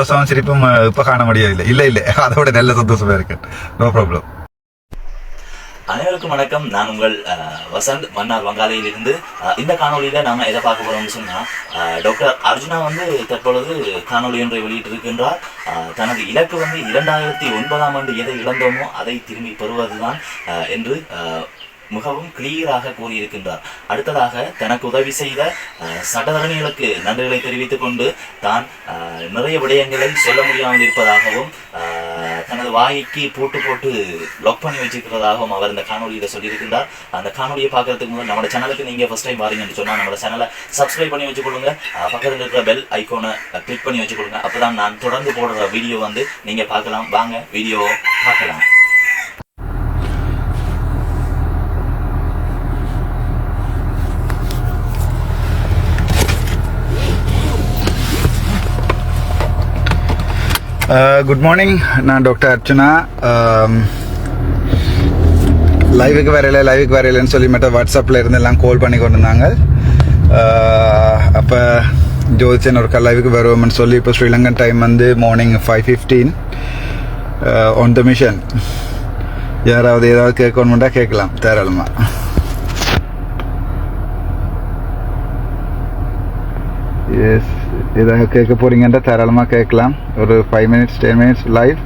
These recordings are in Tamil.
சந்தோஷம் சிரிப்பும் இப்ப காண முடியவில்லை இல்ல இல்ல அதோட நல்ல சந்தோஷமா இருக்கு நோ ப்ராப்ளம் அனைவருக்கும் வணக்கம் நான் உங்கள் அஹ், வசந்த் மன்னார் வங்காளையிலிருந்து இந்த காணொலியில நாம எதை பார்க்க போறோம்னு சொன்னா அஹ், டாக்டர் அர்ஜுனா வந்து தற்பொழுது காணொளி ஒன்றை வெளியிட்டிருக்கின்றார் அஹ், தனது இலக்கு வந்து இரண்டாயிரத்தி ஒன்பதாம் ஆண்டு எதை இழந்தோமோ அதை திரும்பி பெறுவதுதான் அஹ், என்று அஹ், மிகவும் கிளியராக கூறியிருக்கின்றார். அடுத்ததாக தனக்கு உதவி செய்த அஹ், சட்டத்தரணிகளுக்கு நன்றிகளை தெரிவித்துக் கொண்டு தான் நிறைய விடயங்களை சொல்ல முடியாமல் இருப்பதாகவும் தனது வாய்க்கு பூட்டு போட்டு லொக் பண்ணி வச்சிருக்கிறதாகவும் அவர் இந்த காணொலியில சொல்லியிருக்கின்றார். அந்த காணொலியை பார்க்கறதுக்கு முதல் நம்ம சேனலுக்கு நீங்க ஃபர்ஸ்ட் டைம் வாரீங்கன்னு சொன்னா நம்ம சேனலை சப்ஸ்கிரைப் பண்ணி வச்சுக்கொள்ளுங்க. கொடுங்க பக்கத்தில் இருக்கிற பெல் ஐக்கோனை கிளிக் பண்ணி வச்சுக்கொள்ளுங்க. அப்பதான் நான் தொடர்ந்து போடுற வீடியோ வந்து நீங்க பார்க்கலாம். வாங்க வீடியோ பார்க்கலாம். Uh, குட் மார்னிங் நான் டாக்டர் அர்ச்சனா. Um, லைவுக்கு வரையில லைவுக்கு வரையிலன்னு சொல்லி மட்டும் வாட்ஸ்அப்பில் இருந்து எல்லாம் கால் பண்ணி கொண்டு இருந்தாங்க uh, அப்போ ஜோதிச்சன் ஒரு லைவுக்கு வருவோம்னு சொல்லி இப்போ ஸ்ரீலங்கன் டைம் வந்து morning five fifteen on the mission யாராவது ஏதாவது கேட்கணுமெண்டா கேட்கலாம் தாராளமாக இதாக கேட்க போகிறீங்கன்ற தாராளமாக கேட்கலாம். ஒரு five minutes ten minutes live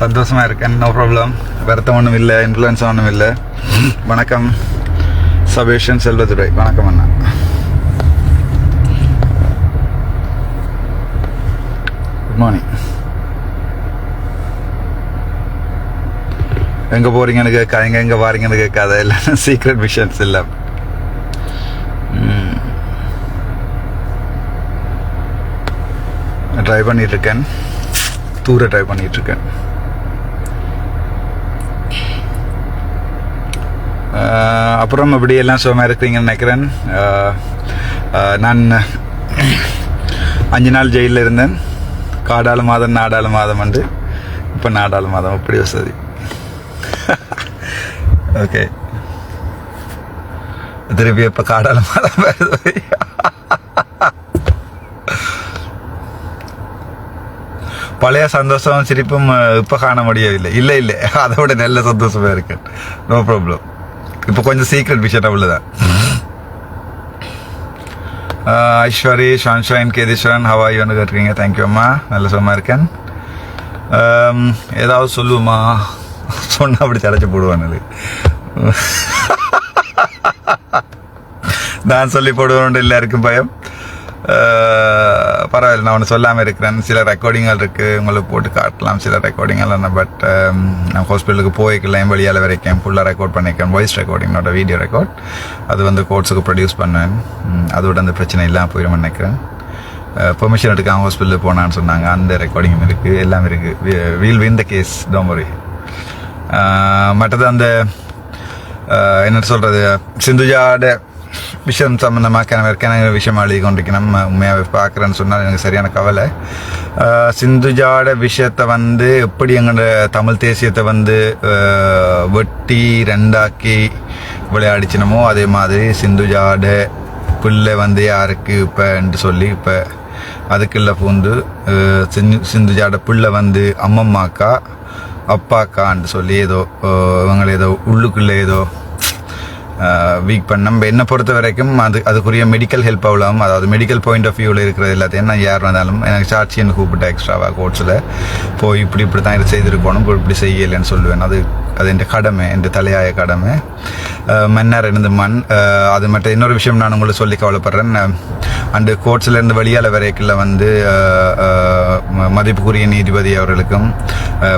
சந்தோஷமா இருக்கேன். நோ ப்ராப்ளம் வருத்தம் ஒன்றும் இல்லை. இன்ஃப்ளூயன்ஸ் ஒன்றும் இல்லை. வணக்கம். சபேஷன் செல்வதுரை. வணக்கம் அண்ணா. குட் மார்னிங் எங்கே போறீங்கன்னு கேட்காதீங்க. எங்கே வாரீங்கன்னு கேட்காத. இல்லை சீக்ரெட் மிஷன்ஸ் இல்லை. ட்ரை பண்ணிட்டு இருக்கேன் தூர ட்ரை பண்ணிகிட்ருக்கேன் அப்புறம் அப்படி எல்லாம் சுகமாக இருக்கிறீங்கன்னு நினைக்கிறேன். நான் அஞ்சு நாள் ஜெயிலில் இருந்தேன். காடாளு மாதம் நாடாளு மாதம் வந்து இப்போ நாடாளு மாதம் அப்படி வசதி ஓகே திருப்பி இப்போ காடாளு மாதம் வருது பழைய சந்தோஷம் சிரிப்பும் இப்போ காண முடியவில்லை. இல்லை அதை விட நல்ல சந்தோஷமாக இருக்கு. நோ ப்ராப்ளம் இப்போ கொஞ்சம் சீக்ரெட் விஷயம் அவ்வளோ தான் ஐஸ்வரி ஷான்ஷைன் கேதீஸ்வரன் ஹவாய் வந்து கேட்டிருக்கீங்க. தேங்க்யூ அம்மா. நல்ல சும்மா இருக்கேன். ஏதாவது சொல்லுமா? சொன்னால் அப்படி தடைச்சு போடுவான் அது நான் சொல்லி போடுவேன் எல்லாருக்கும் பயம். பரவாயில்ல நான் ஒன்று சொல்லாமல் இருக்கிறேன். சில ரெக்கார்டிங்கள் இருக்குது உங்களுக்கு போட்டு காட்டலாம் சில ரெக்கார்டிங்கள் பட் um, நான் ஹாஸ்பிட்டலுக்கு போய்க்கலாம் வழியால் வரைக்கும் ஃபுல்லாக ரெக்கார்ட் பண்ணியிருக்கேன் வாய்ஸ் ரெக்கார்டிங்கோட வீடியோ ரெக்கார்ட் அது வந்து கோர்ட்ஸுக்கு ப்ரொடியூஸ் பண்ணேன் அதோட அந்த பிரச்சனை இல்லாமல் போயிடும் நினைக்கிறேன். பெர்மிஷன் எடுக்காம ஹாஸ்பிட்டலுக்கு போனான்னு சொன்னாங்க. அந்த ரெக்கார்டிங்கும் இருக்குது எல்லாமே இருக்குது we'll win the case tomorrow மற்றது அந்த என்ன சொல்கிறது சிந்துஜாட விஷயம் சம்பந்தமாக கிணறு விஷயம் எழுதி கொண்டிருக்கணும். உண்மையாகவே பார்க்குறேன்னு சொன்னால் எனக்கு சரியான கவலை. சிந்துஜாட விஷயத்தை வந்து எப்படி எங்களோட தமிழ் தேசியத்தை வந்து வெட்டி ரெண்டாக்கி விளையாடிச்சினமோ அதே மாதிரி சிந்துஜாட பிள்ளை வந்து யாருக்கு இப்போன்ட்டு சொல்லி இப்போ அதுக்குள்ள பூந்து சிந்து சிந்துஜாட பிள்ளை வந்து அம்மம்மாக்கா அப்பாக்கான்னு சொல்லி ஏதோ இவங்களை ஏதோ உள்ளுக்குள்ளே ஏதோ வீக் பண்ண நம்ம என்னை பொறுத்த வரைக்கும் அது அதுக்குரிய மெடிக்கல் ஹெல்ப் அவ்வளவும் அதாவது மெடிக்கல் பாயிண்ட் ஆஃப் வியூவில் இருக்கிறது எல்லாத்தையும் நான் யார் வந்தாலும் எனக்கு சாட்சின்னு கூப்பிட்டேன் எக்ஸ்ட்ராவாக கோட்ஸில் போய் இப்படி இப்படி தான் இது செய்திருக்கணும் இப்படி இப்படி செய்யலைன்னு சொல்லுவேன். அது அது என் கடமை என் தலையாய கடமை மன்னர் இருந்து மண் அது மட்டும் இன்னொரு விஷயம் நான் உங்களுக்கு சொல்லி கவலைப்படுறேன் அண்டு கோர்ட்ஸ்லேருந்து இருந்து வரைக்கில் வந்து ம- மதிப்புக்குரிய நீதிபதி அவர்களுக்கும்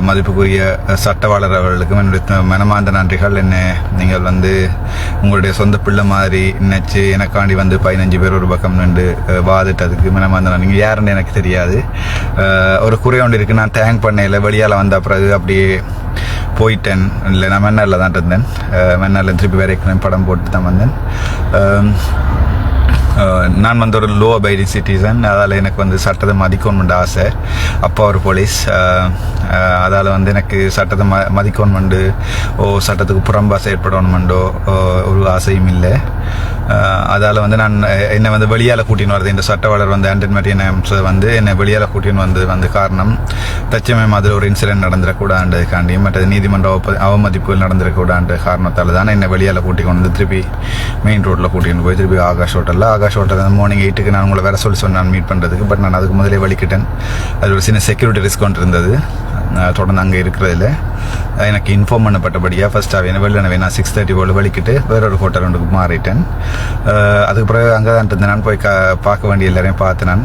மதிப்புக்குரிய சட்டவாளர் அவர்களுக்கும் என்னுடைய மனமார்ந்த நன்றிகள் என்ன நீங்கள் வந்து உங்களுடைய சொந்த பிள்ளை மாதிரி நினைச்சு எனக்காண்டி வந்து பதினஞ்சு பேர் ஒரு பக்கம் நின்று வாதிட்டதுக்கு மனமார்ந்த நீங்கள் யாருன்னு எனக்கு தெரியாது ஒரு குறை ஒன்று இருக்குது நான் தேங்க் பண்ணையில் வெளியால வந்த பிறகு அப்படியே போயிட்டேன். இல்லை நான் மன்னரில் தான் இருந்தேன். மன்னரில் திருப்பி வரைக்கும் படம் போட்டு தான் வந்தேன். நான் வந்து ஒரு லோ அபைடி சிட்டிசன் அதால் எனக்கு வந்து சட்டத்தை மதிக்கணுமெண்டு ஆசை. அப்பா ஒரு போலீஸ். அதால் வந்து எனக்கு சட்டத்தை ம மதிக்கணுமெண்டு ஓ சட்டத்துக்கு புறம்பா செயற்படணுமெண்டோ ஒரு ஆசையும் இல்லை. அதால் வந்து நான் என்னை வந்து வெளியால் கூட்டின்னு வருது இந்த சட்டவாளர் வந்து ஆண்டன் மரியனம்ஸ் வந்து என்னை வெளியால் கூட்டின்னு வந்து வந்து காரணம் தச்சமயம் அதில் ஒரு இன்சிடென்ட் நடந்துடக்கூடாதுக்காண்டி மற்றது நீதிமன்ற அவப்ப- அவமதிப்புகள் நடந்துடக்கூடாது காரணத்தால் தான் என்னை வெளியால் கூட்டி கொண்டு வந்து திருப்பி மெயின் ரோட்டில் கூட்டின்னு போய் திருப்பி ஆகாஷ் ஹோட்டலில் ஆகாஷ் ஹோட்டலில் மார்னிங் எயிட்டுக்கு நான் உங்களை வேற சொல்லி சொன்னேன் மீட் பண்ணுறதுக்கு பட் நான் அதுக்கு முதலே வலிக்கிட்டேன் அது ஒரு சின்ன செக்யூரிட்டி ரிஸ்க் ஒன்று இருந்தது. தொடர்ந்து அங்கே இருக்கிறதில்ல எனக்கு இன்ஃபார்ம் பண்ணப்பட்டபடியாக ஃபர்ஸ்ட் அவன் எனவே நான் சிக்ஸ் தேர்ட்டி போல் வலிக்கிட்டு வேற ஒரு ஹோட்டல் ஒன்றுக்கு மாறிட்டேன். அதுக்கப்புறம் அதுக்கு பிறகு அங்கே தான் இருந்தேன். நான் போய் கா பார்க்க வேண்டிய எல்லாரையும் பார்த்து நான்.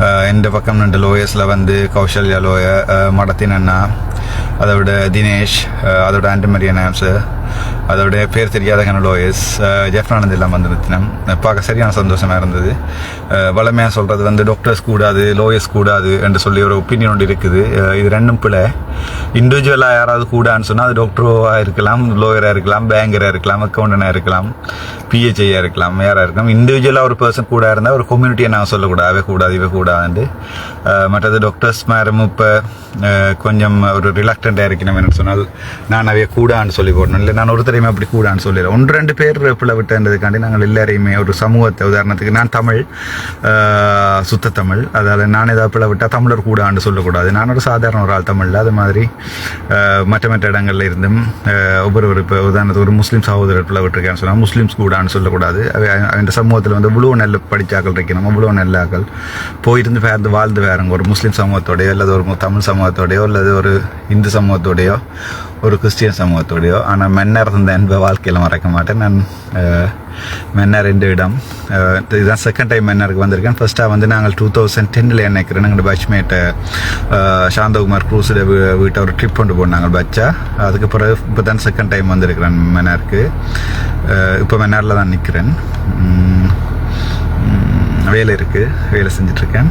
அஹ், பக்கம் ரெண்டு லோயர்ஸில் வந்து கௌசல்யா லோய மடத்தின் அண்ணா அதோட தினேஷ் அஹ், அதோட ஆண்டமரியன் ஆம்ஸு அதோட பேர் தெரியாத கன லோயர்ஸ் ஜெஃப்னானந்த் எல்லாம் வந்து பார்க்க சரியான சந்தோஷமாக இருந்தது. வளமையாக சொல்கிறது வந்து டாக்டர்ஸ் கூடாது லோயர்ஸ் கூடாது என்று சொல்லி ஒரு ஒப்பீனியன் ஒன்று இருக்குது. இது ரெண்டும் பிள்ளை இண்டிவிஜுவலாக யாராவது கூடான்னு சொன்னால் அது டாக்டராக இருக்கலாம் லோயராக இருக்கலாம் பேங்கராக இருக்கலாம் அக்கௌண்டனாக இருக்கலாம் பிஹெச்ஐயாக இருக்கலாம் யாராக இருக்கலாம். இண்டிவிஜுவலாக ஒரு பர்சன் கூட இருந்தால் ஒரு கம்யூனிட்டியை நான் சொல்லக்கூடாது. அவை கூடாது இவை கூடாதுண்டு மற்றது டாக்டர்ஸ் மேரும் இப்போ கொஞ்சம் ஒரு ரிலாக்டண்டாக இருக்கணும் என்ன சொன்னால் நான் அவைய கூடான்னு சொல்லி போடணும். இல்லை நான் ஒருத்தரையுமே அப்படி கூடான்னு சொல்லிடுறேன் ஒன்று ரெண்டு பேர் பிள்ளை விட்டதுக்காண்டி நாங்கள் எல்லாரையுமே ஒரு சமூகத்தை உதாரணத்துக்கு நான் தமிழ் சுத்த தமிழ். அதாவது நான் ஏதாவது பிள்ளை விட்டால் தமிழர் கூடான்னு சொல்லக்கூடாது. நான் ஒரு சாதாரண ஒரு ஆள் தமிழில். அது மாதிரி மாதிரி மற்ற மற்ற இடங்களில் இருந்தும் ஒவ்வொரு ஒவ்வொரு இப்போ உதாரணத்துக்கு ஒரு முஸ்லீம் சகோதரர் பிள்ளை விட்டுருக்கேன்னு சொன்னால் முஸ்லீம்ஸ் கூடான்னு சொல்லக்கூடாது. அந்த சமூகத்தில் வந்து இவ்வளோ நல்ல படித்தாக்கள் இருக்கணும். இவ்வளோ நல்ல ஆக்கள் போயிருந்து பேர்ந்து வாழ்ந்து வேறங்க ஒரு முஸ்லீம் சமூகத்தோடையோ அல்லது ஒரு தமிழ் சமூகத்தோடையோ அல்லது ஒரு இந்து சமூகத்தோடையோ ஒரு கிறிஸ்டியன் சமூகத்தோடையோ ஆனால் மென்னர் இருந்த அன்பை வாழ்க்கையில் மறக்க மாட்டேன். நான் மென்னர் ரெண்டு இடம். இதுதான் செகண்ட் டைம் மென்னருக்கு வந்திருக்கேன். ஃபர்ஸ்ட்டாக வந்து நாங்கள் டூ தௌசண்ட் டென்னில் நினைக்கிறேன் எங்களோட பட்ச்மேட்டை சாந்தகுமார் க்ரூஸில் வீட்டை ஒரு ட்ரிப் கொண்டு போனாங்க பச்சா அதுக்கு பிறகு இப்போ தான் செகண்ட் டைம் வந்திருக்கிறேன் மென்னருக்கு. இப்போ மென்னரில் தான் நிற்கிறேன் வேலை இருக்குது வேலை செஞ்சிட்ருக்கேன்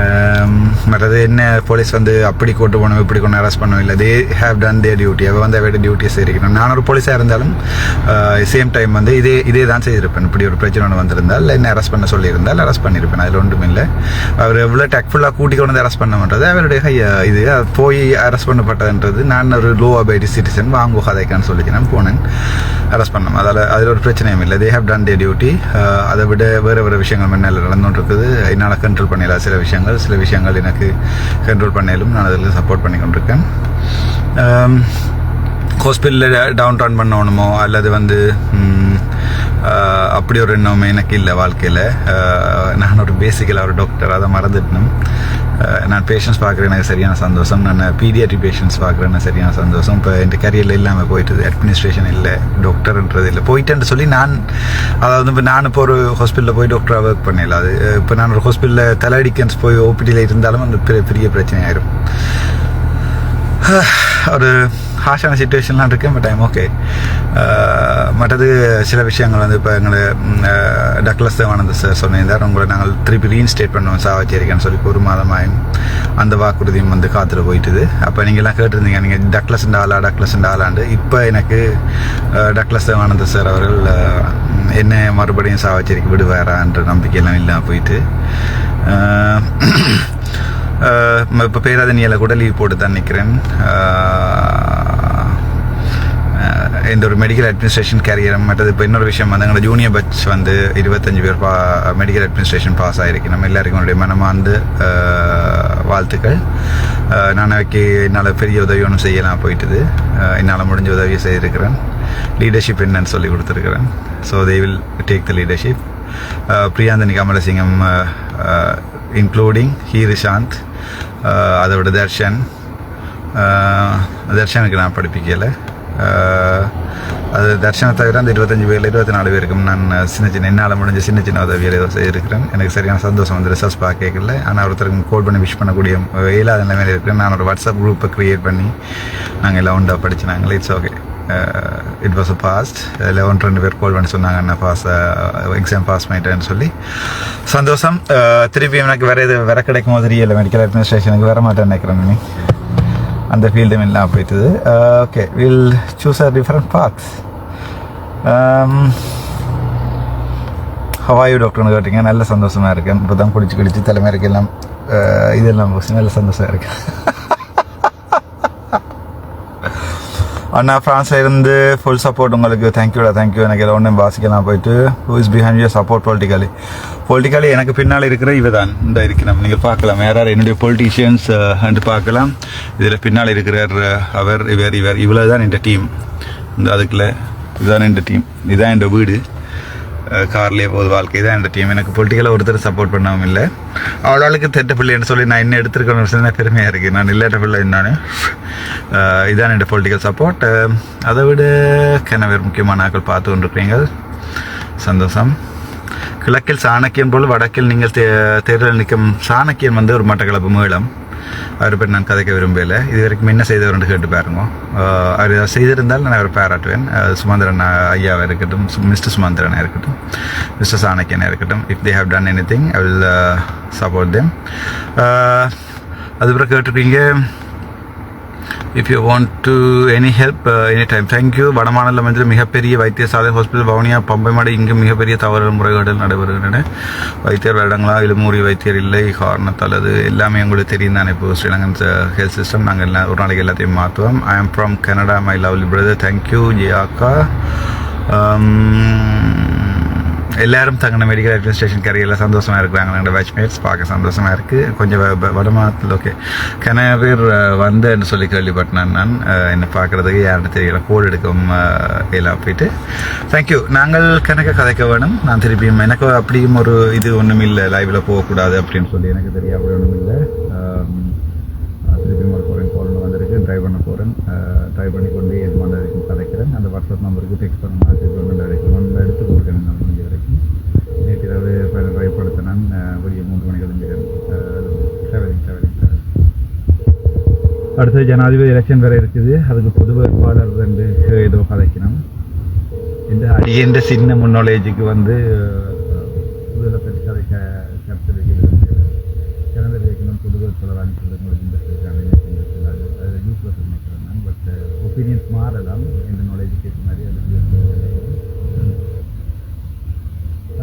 Um, மற்றது என்ன போலீஸ் வந்து அப்படி கூட்டு போகணும் இப்படி கொண்டு அரெஸ்ட் பண்ணவும் இல்லை they have done the duty அவள் வந்து அவட டியூட்டியை செய்திருக்கணும் நான் ஒரு போலீஸாக இருந்தாலும் uh, சேம் டைம் வந்து இதே இதே தான் செய்திருப்பேன். இப்படி ஒரு பிரச்சனை ஒன்று வந்திருந்தால் இல்லை என்ன அரெஸ்ட் பண்ண சொல்லியிருந்தால் அரெஸ்ட் பண்ணியிருப்பேன். அதில் ஒன்றும் இல்லை. அவர் எவ்வளோ டேக்ஃபுல்லாக கூட்டி கொண்டு வந்து அரெஸ்ட் பண்ண அவருடைய uh, இது போய் அரெஸ்ட் பண்ணப்பட்டதுன்றது நான் ஒரு லோ அபைடி சிட்டிசன் வாங்குவோம் கதைக்கான்னு சொல்லி நான் போனேன் அரெஸ்ட் பண்ணோம். அதில் அதில் ஒரு பிரச்சனையும் இல்லை. They have done the duty அதை விட வேறு வேறு விஷயங்கள் முன்னால் நடந்துகிட்டு இருக்குது என்னால் கண்ட்ரோல் பண்ணிடலாம். சில விஷயங்கள் சில விஷயங்கள் எனக்கு கண்ட்ரோல் பண்ணாலும் நான் அதில் சப்போர்ட் பண்ணி கொண்டிருக்கேன். ஹாஸ்பிட்டலில் டவுன் டவுன் பண்ணணுமோ அல்லது வந்து அப்படி ஒரு எண்ணம் எனக்கு இல்லை வாழ்க்கையில். நான் ஒரு பேசிக்கலாக ஒரு டாக்டர் அதை மறந்துட்டேன் நான் பேஷண்ட்ஸ் பார்க்குறேன் எனக்கு சரியான சந்தோஷம். நான் பீடியாட்ரி பேஷண்ட்ஸ் பார்க்குறேன் சரியான சந்தோஷம். இப்போ என் கரியரில் இல்லாமல் போயிட்டுது அட்மினிஸ்ட்ரேஷன் இல்லை டாக்டர்ன்றது இல்லை. போயிட்டேன்னு சொல்லி நான் அதாவது இப்போ நான் இப்போ ஒரு ஹாஸ்பிட்டலில் போய் டாக்டராக ஒர்க் பண்ணல அது இப்போ நான் ஒரு ஹாஸ்பிட்டலில் தலையடிக்கன்ஸ் போய் ஓபிடியில் இருந்தாலும் அந்த பெரிய பெரிய பிரச்சனை ஆயிரும் ஒரு ஹாஷான சுச்சுவேஷன்லாம் இருக்கேன் பட் ஐம் ஓகே மற்றது சில விஷயங்கள் வந்து இப்போ எங்களை டக்ளஸ் தேவானந்த சார் சொன்னிருந்தார். உங்களை நாங்கள் திருப்பி ரீஇன்ஸ்டேட் பண்ணுவோம் சாவச்சேரிக்கான்னு சொல்லி ஒரு மாதமாயும் அந்த வாக்குறுதியும் வந்து காத்துட்டு போயிட்டுது. அப்போ நீங்கள்லாம் கேட்டிருந்தீங்க நீங்கள் டக்ளஸ் ஆளா டக்ளஸ் ஆளாண்டு இப்போ எனக்கு டக்லஸ் டக்ளஸ் தேவானந்த சார் அவர்கள் என்ன மறுபடியும் சாவச்சேரிக்கு விடுவாரான்ற நம்பிக்கையெல்லாம் இல்லாமல் போயிட்டு இப்போ பேராதனியில் கூட லீவ் போட்டு தான் நிற்கிறேன் இந்த ஒரு மெடிக்கல் அட்மினிஸ்ட்ரேஷன் கேரியர் மற்றது இப்போ இன்னொரு விஷயம் வந்து எங்களோட ஜூனியர் பட்ச் வந்து இருபத்தஞ்சு பேர் பா மெடிக்கல் அட்மினிஸ்ட்ரேஷன் பாஸ் ஆகிருக்கு நம்ம எல்லாருக்கும் என்னுடைய மனமார்ந்து வாழ்த்துக்கள். நான் அவைக்கு என்னால் பெரிய உதவி ஒன்றும் செய்யலாம் போயிட்டுது. என்னால் முடிஞ்ச உதவியை செய்திருக்கிறேன். லீடர்ஷிப் என்னன்னு சொல்லி கொடுத்துருக்குறேன். So they will take the leadership Priyanthani Kamalasingam including Hirishanth அதோட தர்ஷன். தர்ஷனுக்கு நான் படிப்பிக்கலை. அது தர்ஷனை தவிர அந்த இருபத்தஞ்சு பேரில் இருபத்தி நாலு பேருக்கும் நான் சின்ன சின்ன என்னால் முடிஞ்ச சின்ன சின்ன உதவிகள் ஏதோ செய்திருக்கிறேன். எனக்கு சரியான சந்தோஷம் வந்து ரிசர்ச் பார்க்கல ஆனால் ஒருத்தருக்கு கோல் பண்ணி விஷ் பண்ணக்கூடிய இயலாத நிலைமையில் இருக்கிறேன். நான் ஒரு வாட்ஸ்அப் குரூப்பை க்ரியேட் பண்ணி நாங்கள் எல்லாம் உண்டா படிச்சினாங்களே it's okay it was a past eleven ரெண்டு பேர் கோல் பண்ணி சொன்னாங்க என்ன பாஸ் எக்ஸாம் பாஸ் பண்ணிட்டேன்னு சொல்லி. சந்தோஷம். திருப்பி எனக்கு வேறு இது வேற கிடைக்கும் போது தெரியல. மெடிக்கல் அட்மினிஸ்ட்ரேஷனுக்கு வர மாட்டேன்னு நினைக்கிறேன் நீ அந்த ஃபீல்டும் எல்லாம் போயிட்டுது. Okay will choose a different path how are you டாக்டர்னு கேட்டீங்க. நல்ல சந்தோஷமாக இருக்கேன். இப்போ தான் குடிச்சு குடிச்சு தலைமைக்கு எல்லாம் uh, இதெல்லாம் நல்ல சந்தோஷமாக இருக்கேன். அண்ணா ஃப்ரான்ஸ்ல இருந்து ஃபுல் சப்போர்ட் உங்களுக்கு. தேங்க்யூடா தேங்க்யூ எனக்கு எல்லாம் ஒன்றும் வாசிக்கலாம் போயிட்டு who is behind your support politically politically எனக்கு பின்னால் இருக்கிற இவ தான் இந்த இருக்கிறோம் நீங்கள் பார்க்கலாம். யாரார் என்னுடைய பொலிட்டிஷியன்ஸ் என்று பார்க்கலாம். இதில் பின்னால் இருக்கிறார் அவர் இவர் இவர். இவ்வளோ தான் இந்த டீம் இந்த அதுக்குள்ள இதுதான் இந்த டீம் இதுதான் இந்த வீடு. கார்லேயே போகுது வாழ்க்கை தான் இந்த டீம் எனக்கு பொலிட்டிக்கலாக ஒருத்தர் சப்போர்ட் பண்ணவும் இல்லை. அவளாளுக்கு தெட்ட பிள்ளைன்னு சொல்லி நான் இன்னும் எடுத்துருக்கணும் விஷயம் பெருமையாக இருக்குது நான் இல்லாட்ட பிள்ளை நான். இதான் என் பொலிட்டிக்கல் சப்போர்ட் அதை விட கிணவர் முக்கியமான ஆட்கள் பார்த்து கொண்டிருக்கிறீங்க. சந்தோஷம். கிழக்கில் சாணக்கியன் போல் வடக்கில் நீங்கள் தே தேர்தல் நிற்கும் சாணக்கியன் வந்து ஒரு மட்டக்களப்பு மீளம் அவர் பற்றி நான் கதைக்க விரும்பலை. இது வரைக்கும் என்ன செய்தவர்னு கேட்டு பாருங்க. அவர் ஏதாவது செய்திருந்தால் நான் அவரை பாராட்டுவேன். சுமந்திரன் ஐயாவாக இருக்கட்டும் மிஸ்டர் சுமந்திரனாக இருக்கட்டும் மிஸ்டர் சாணக்கியனாக இருக்கட்டும் if they have done anything I will support them அதுக்கப்புறம் கேட்டிருக்கீங்க. If you want to any help any time thank you வடமாநில மஞ்சள் மிகப்பெரிய வைத்தியசாலை ஹாஸ்பிட்டல் வவுனியா பம்பை மாடு இங்கு மிகப்பெரிய தவறு முறைகேடுகள் நடைபெறுகின்றன. வைத்தியர் வருடங்களா இழுமூறி வைத்தியர் இல்லை காரணத்தால் அது எல்லாமே உங்களுக்கு தெரியும் தானே இப்போ ஸ்ரீலங்கன் uh, ஹெல்த் சிஸ்டம் நாங்கள் எல்லா ஒரு நாளைக்கு எல்லாத்தையும் மாற்றுவோம் I am from Canada my lovely brother thank you ஜியாக்கா. Um, எல்லாரும் தங்கின மெடிக்கல் அட்மினிஸ்ட்ரேஷன் கரையில் சந்தோஷமாக இருக்கிறாங்க. என்னோட பேட்ச்மேட்ஸ் பார்க்க சந்தோஷமாக இருக்குது கொஞ்சம் வ- வடமாத்தில் ஓகே கன பேர் அஹ், வந்தேன்னு சொல்லி கேள்விப்பட்டேன் நான் uh, என்னை பார்க்குறதுக்கு யாருன்னு தெரியல. கோடு எடுக்கும் எல்லாம் uh, போயிட்டு. தேங்க்யூ நாங்கள் கணக்க கதைக்க வேணும். நான் திருப்பியும் எனக்கு அப்படியும் ஒரு இது ஒன்றும் இல்லை. லைவில் போகக்கூடாது அப்படின்னு சொல்லி எனக்கு தெரிய ஒன்றும் இல்லை. திருப்பியும் ஒரு போகிறேன் கோல் வந்திருக்கு. ட்ரைவ் பண்ண போகிறேன் ட்ரைவ் பண்ணி கொண்டு எது பண்ண கதைக்கிறேன். அந்த வாட்ஸ்அப் நம்பருக்கு டெக்ஸ்ட் பண்ண மாதிரி வரைக்கும் எடுத்து கொடுக்கணும் நான் முடிஞ்ச வரைக்கும் நேற்று இரவு நான் ஒரு மூன்று மணிக்கு எழுந்திரன் ட்ராவலிங் ட்ராவலிங் அடுத்து ஜனாதிபதி எலெக்ஷன் வேறு இருக்குது. அதுக்கு பொது வேட்பாளர் ரெண்டு ஏதோ கதைக்கணும் இந்த அடியன்ற சின்ன முன்னாலேஜுக்கு வந்து இதில் பற்றி கதைக்க கருத்து வைக்கிறது சிறந்த வைக்கணும் புது வேட்பாளர் அனுப்புறது உங்களுக்கு இன்ட்ரெஸ்ட் இருக்காங்க எனக்கு இன்ட்ரெஸ்ட் இல்லை அது அது யூஸ்லெஸ் நினைக்கிறேன் நான் பட் ஒப்பீனியன்ஸ் மாறலாம் எந்த நாலேஜுக்கு ஏற்ற மாதிரி அது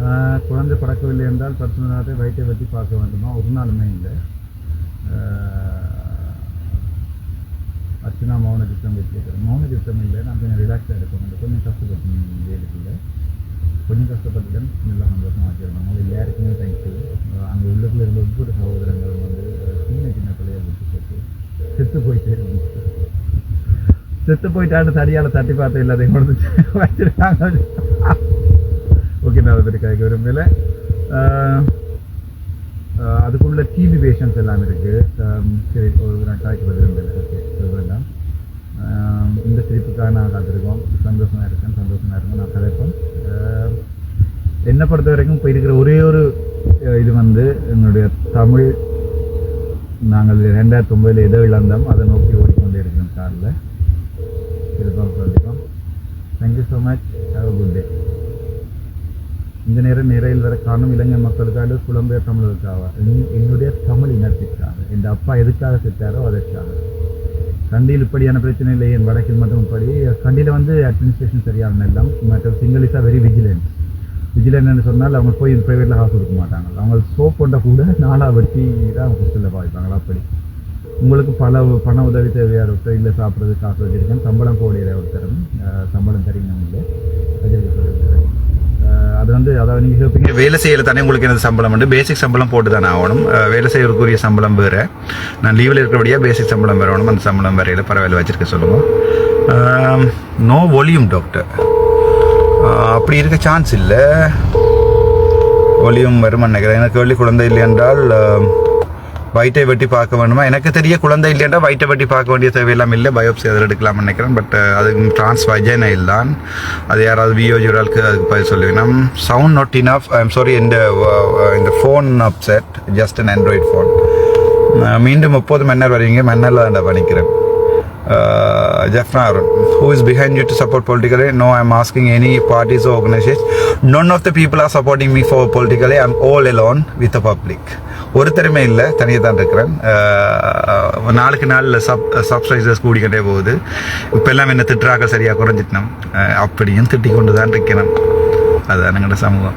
ஆஹ் நடக்கவில்லை பிறக்கவில்லை என்றால் பர்சனலாக வயிற்றை பற்றி பார்க்க வேண்டுமா? ஒரு நாளுமே இல்லை. அர்ச்சனா மௌன சித்தம் வச்சிருக்கிறேன் மௌன சித்தம் இல்லை நான் கொஞ்சம் ரிலாக்ஸாக இருக்கேன் கொஞ்சம் கஷ்டப்பட்டு வேலைக்குள்ள கொஞ்சம் கஷ்டப்பட்டுட்டேன் நல்லா சந்தோஷமாக வச்சிருந்தோம் முதல்ல யாருக்குமே தேங்க்ஸு அங்கே உள்ளுக்குள்ள இருந்த ஒவ்வொரு சகோதரங்கள் வந்து சின்ன சின்ன பிள்ளைய விட்டு போட்டு செத்து போயிட்டே இருந்துச்சு செத்து போயிட்டான்னு தடியால் தட்டி பார்த்து எல்லாத்தையும் கொடுத்து வச்சுருக்காங்க. ஓகே அதை கேட்க விரும்பல ஆஹ், அதுக்குள்ள டிவி பேஷன்ஸ் எல்லாம் இருக்குது சரி ஒரு நான் காய்க்க விரும்பல ஓகே அது வேண்டாம் இந்த சிரிப்புக்காக நான் காத்திருக்கோம். சந்தோஷமாக இருக்கேன் சந்தோஷமாக இருக்கேன் நான் கதைப்பேன் என்னை பொறுத்த வரைக்கும் இப்போ இருக்கிற ஒரே ஒரு இது வந்து என்னுடைய தமிழ் நாங்கள் ரெண்டாயிரத்தி ஒம்பதில் எதோ இழந்தோம் அதை நோக்கி ஓடிக்கொண்டே இருக்கிறோம் காரில். இருப்போம் சொல்லிக்கோம். Thank you so much have good day இந்த நேரம் நிறையில் வர காணும் இளைஞர் மக்களுக்காக புலம்பெயர் தமிழருக்காக. என்னுடைய தமிழ் இனத்திற்காக. என் அப்பா எதுக்காக செத்தாரோ அதற்காக. கண்டியில் இப்படியான பிரச்சனை இல்லை. என் வடக்கில் மட்டும் இப்படி. கண்டியில் வந்து அட்மினிஸ்ட்ரேஷன் சரியான எல்லாம் மற்ற சிங்கிள் இஸ் வெரி விஜிலன்ஸ் விஜிலன்ட்னு சொன்னால் அவங்க போய் ப்ரைவேட்டில் காசு கொடுக்க மாட்டாங்க. அவங்க சோப் கொண்ட கூட நாளாக வெட்டி தான் அவங்க பாதிப்பாங்களா அப்படி. உங்களுக்கு பல பண உதவி தேவையாக ஒருத்தர் இல்லை சாப்பிட்றது காசு வச்சுருக்கேன். சம்பளம் போடுகிற ஒருத்தரும் சம்பளம் தரீங்க இல்லை. வந்து அதாவது நீங்கள் கேட்பீங்க வேலை செய்யல தானே உங்களுக்கு எனது சம்பளம் வந்து. பேசிக் சம்பளம் போட்டு தானே ஆகணும். வேலை செய்யறதுக்குரிய சம்பளம் வேறு. நான் லீவில் இருக்கிறபடியா பேசிக் சம்பளம் வரணும் அந்த சம்பளம் வரையில பரவாயில்ல வச்சிருக்க சொல்லுவோம் நோ ஒலியும் டாக்டர் அப்படி இருக்க சான்ஸ் இல்லை. ஒலியும் வரும் நினைக்கிறேன். எனக்கு வெள்ளி குழந்தை இல்லை என்றால் வயிற்றை வெட்டி பார்க்க வேணுமா? எனக்கு தெரிய குழந்தை இல்லையாண்டா வயிற்றை வெட்டி பார்க்க வேண்டிய தேவையெல்லாம் இல்லை. பயோப்சி அதில் எடுக்கலாம்னு நினைக்கிறேன். பட் அது டிரான்ஸ் வஜைனைல் இல்லான் அது யாராவது வியோஜுராலுக்கு அதுக்கு பதில் சொல்லுவேன். Sound not enough I am sorry இந்த இந்த phone upset just an Android phone மீண்டும் முப்பது மன்னர் வருவீங்க மன்னரில் தான் பண்ணிக்கிறேன் uh, who is who is behind you to support politically? No, I'm asking any parties or organizations. None of the people are supporting me for politically. I'm all alone with the public. ஒருத்தருமே இல்லை தனியாக தான் இருக்கிறேன். நாளுக்கு நாள் சப் சப்ஸ்கிரைசர்ஸ் கூடிக்கிட்டே போகுது. இப்போ எல்லாம் என்ன திட்டுறாக்க சரியாக குறைஞ்சிட்டோம். அப்படியும் திட்டி கொண்டு தான் இருக்கணும் அதுதான் எங்களோட சமூகம்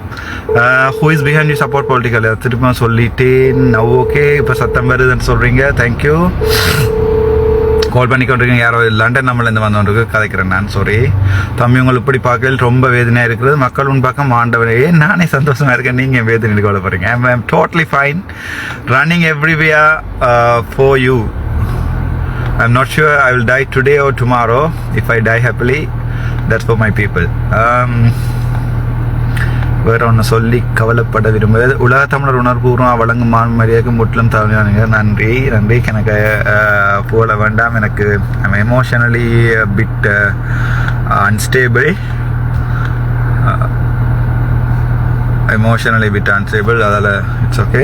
who is behind you support political திரும்ப சொல்லிட்டேன். ஓகே இப்போ சத்தம் வருதுன்னு சொல்கிறீங்க தேங்க்யூ கால் பண்ணி கொண்டிருக்கீங்க யாரோ லண்டன் நம்மளேருந்து வந்தவனுக்கு கதைக்கிறேன் நான். சாரி தம்பி உங்களை இப்படி பார்க்கல ரொம்ப வேதனையாக இருக்கிறது. மக்கள் உன் பக்கம் ஆண்டவனே நானே சந்தோஷமா இருக்கேன். நீங்கள் வேதனை கொள்ள போகிறீங்க I I'm totally fine running everywhere for you I am not sure I will die today or tomorrow if I die happily that's for my people வேற ஒன்று சொல்லி கவலைப்பட விரும்புவது உலக தமிழர் உணர்வுபூர்வம் வழங்கும் மான் முற்றிலும் தவறானுங்க நன்றி நன்றி. எனக்கு போல வேண்டாம். எனக்கு emotionally bit unstable emotionally bit unstable அதால் it's okay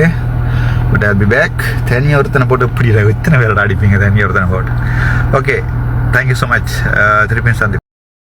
but all be back தனி ஒருத்தனை போட்டு இப்படி இத்தனை பேரோட அடிப்பீங்க. தனி ஒருத்தனை போட்டு. ஓகே தேங்க்யூ ஸோ மச் திருப்பியும் சந்திப்போம்.